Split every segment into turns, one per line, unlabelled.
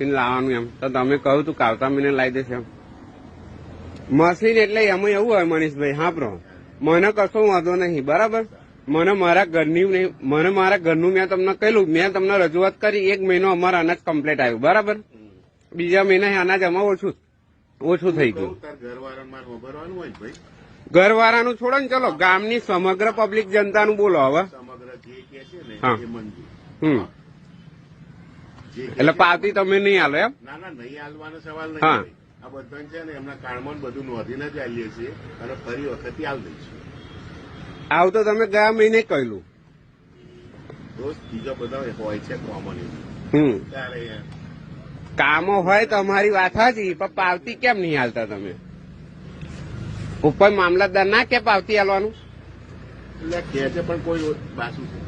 Machine લાવવાનું એમ. તો તમે કહ્યું તું કાવતા મહિને લાવી દેશે એમ. મશીન એટલે એમાં એવું હોય મનીષભાઈ હાપરો મને કશો વાંધો નહીં બરાબર? મને મારા ઘરની મને મારા ઘરનું મેં તમને કહ્યું મેં તમને રજૂઆત કરી એક મહિનો અમારા અનાજ કમ્પ્લીટ આવ્યું બરાબર? બીજા મહિના અનાજ આમાં ઓછું ઓછું થઈ ગયું. ઘરવાળાનું છોડો ને ચલો ગામની સમગ્ર પબ્લિક જનતાનું બોલો હવે.
સમગ્ર જે કે છે ને
હા. હમ. એટલે પાર્ટી તમે નહીં હાલો એમ?
ના ના નહીં હાલવાનો સવાલ નહીં આ બધા છે ને એમના કાળમાં બધું નોંધીને જ આવીએ છીએ અને ફરી વખત હાલ દઈશું.
આવું તો તમે ગયા મહિને કહેલું.
દોસ્ત બીજો બધા હોય છે કોમન
હમ. કામો હોય તો અમારી વાત હાજી પણ પાવતી કેમ નહીં હાલતા તમે? ઉપર મામલતદાર ના કે પાવતી હાલવાનું?
એટલે કે છે પણ કોઈ બાસુ છે.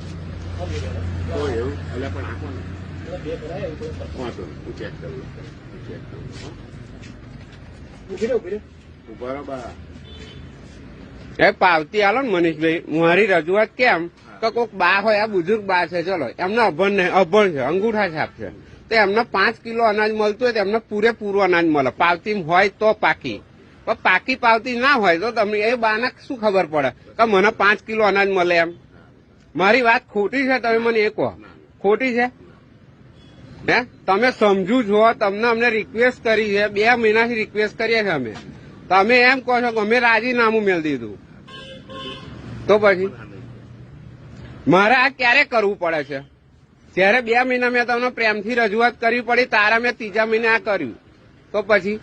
કોઈ એવું એટલે પણ વાંધો નહીં. હું ચેક કરું હું ચેક કરું હો. ઊભા રહો બા
એ પાવતી આલો ને મનીષભાઈ મારી રજૂઆત કેમ? તો કોઈક બા હોય આ બુજુર્ગ બા છે ચલો એમને અભણ નહીં અભણ છે અંગૂઠા છાપ છે. તો એમને પાંચ કિલો અનાજ મળતું હોય તો એમને પૂરેપૂરું અનાજ મળે. પાવતી હોય તો પાકી. પણ પાકી પાવતી ના હોય તો તમને એ બાને શું ખબર પડે? કે મને પાંચ કિલો અનાજ મળે એમ. મારી વાત ખોટી છે તમે મને એ કહો. ખોટી છે? હે? તમે સમજુ છો તમને અમને રિક્વેસ્ટ કરી છે, બે મહિનાથી રિક્વેસ્ટ કરીએ છીએ અમે. તમે એમ કહો છો કે અમે રાજીનામું મેળ દીધું. તો પછી? મારે આ ક્યારે કરવું પડે છે? જ્યારે બે મહિના મેં તમને પ્રેમથી રજૂઆત કરવી પડી, તારા મેં ત્રીજા મહિને આ કર્યું. તો પછી?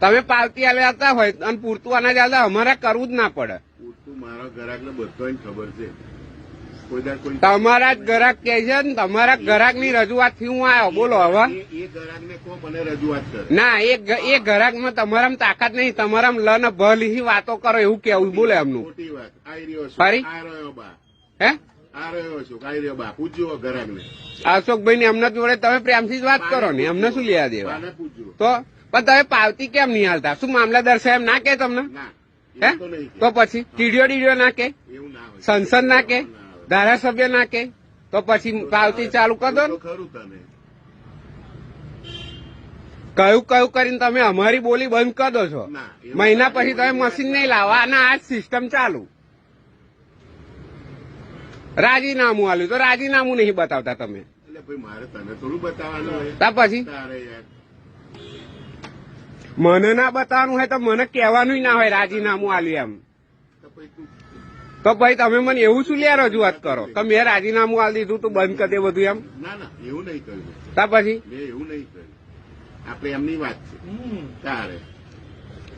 તમે પાલતી હતા હોય, અને પૂરતું અનાજ આલ્યા અમારે કરવું જ ના પડે.
પૂરતું મારા ગ્રાહકને બધો ખબર છે.
તમારા જ ગ્રાહક કે છે ને તમારા ગ્રાહકની રજૂઆતથી હું આવ્યો. બોલો હવે.
એ- મને રજૂઆત કરે?
ના એ એ ગ્રાહકમાં તમારા તાકાત નહીં તમારા લ ને ભલી વાતો કરો એવું કેવું બોલે એમનું.
ખોટી વાત. રહ્યો
ફરી? હે? અશોકભાઈ ને એમના જોડે તમે પ્રેમથી જ વાત કરો ને એમને શું લેવા દેવા? તો પણ તમે પાવતી કેમ નહીં હાલતા? શું મામલતદાર સાહેબ ના કે તમને? હે?
તો
પછી ટીડીઓ ડીડીઓ ના કે
ના
સંસદ ના કે
ના.
ધારાસભ્ય ના કે? તો પછી પાવતી ચાલુ કરો ને. કયું કયું કરીને તમે અમારી બોલી બંધ કરી દો છો. મહિના પછી તમે મશીન નહીં લાવવા અને આ સિસ્ટમ ચાલુ. રાજીનામું આલ્યું. તો રાજીનામું નહીં બતાવતા તમે. પછી? મને ના બતાવવાનું હોય તો મને કહેવાનું ના હોય રાજીનામું આલ્યું એમ.
તો
ભાઈ તમે મને એવું શું લે રજૂઆત કરો? કે મેં રાજીનામું આલ દીધું તું બંધ કરી દે બધું એમ?
ના ના એવું નહીં કર્યું.
તા પછી?
મેં એવું નહીં કર્યું. આપણે એમની વાત છે. તારે.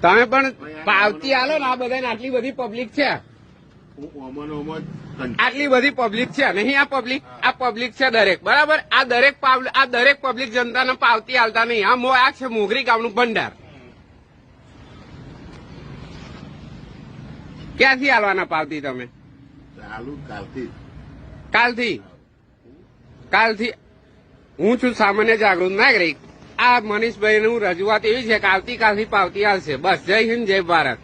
તમે પણ પાવતી આલો ને આ બધા આટલી બધી પબ્લિક છે?
હું ઓમન ઓમ જ કં-
આટલી બધી પબ્લિક છે? નહીં આ પબ્લિક આ પબ્લિક છે દરેક. બરાબર? આ દરેક આ દરેક પબ્લિક જનતાને પાવતી આલતા નહીં. આ આ છે મોગરી ગામનું ભંડાર. ક્યાંથી આલવાના પાવતી તમે?
ચાલુ કાલથી
કાલથી? કાલથી? હું છું સામાન્ય જાગૃત નાગરિક. આ મનીષભાઈ નું રજૂઆત એવી છે કે આવતીકાલથી પાવતી આવશે બસ જય હિન્દ જય ભારત.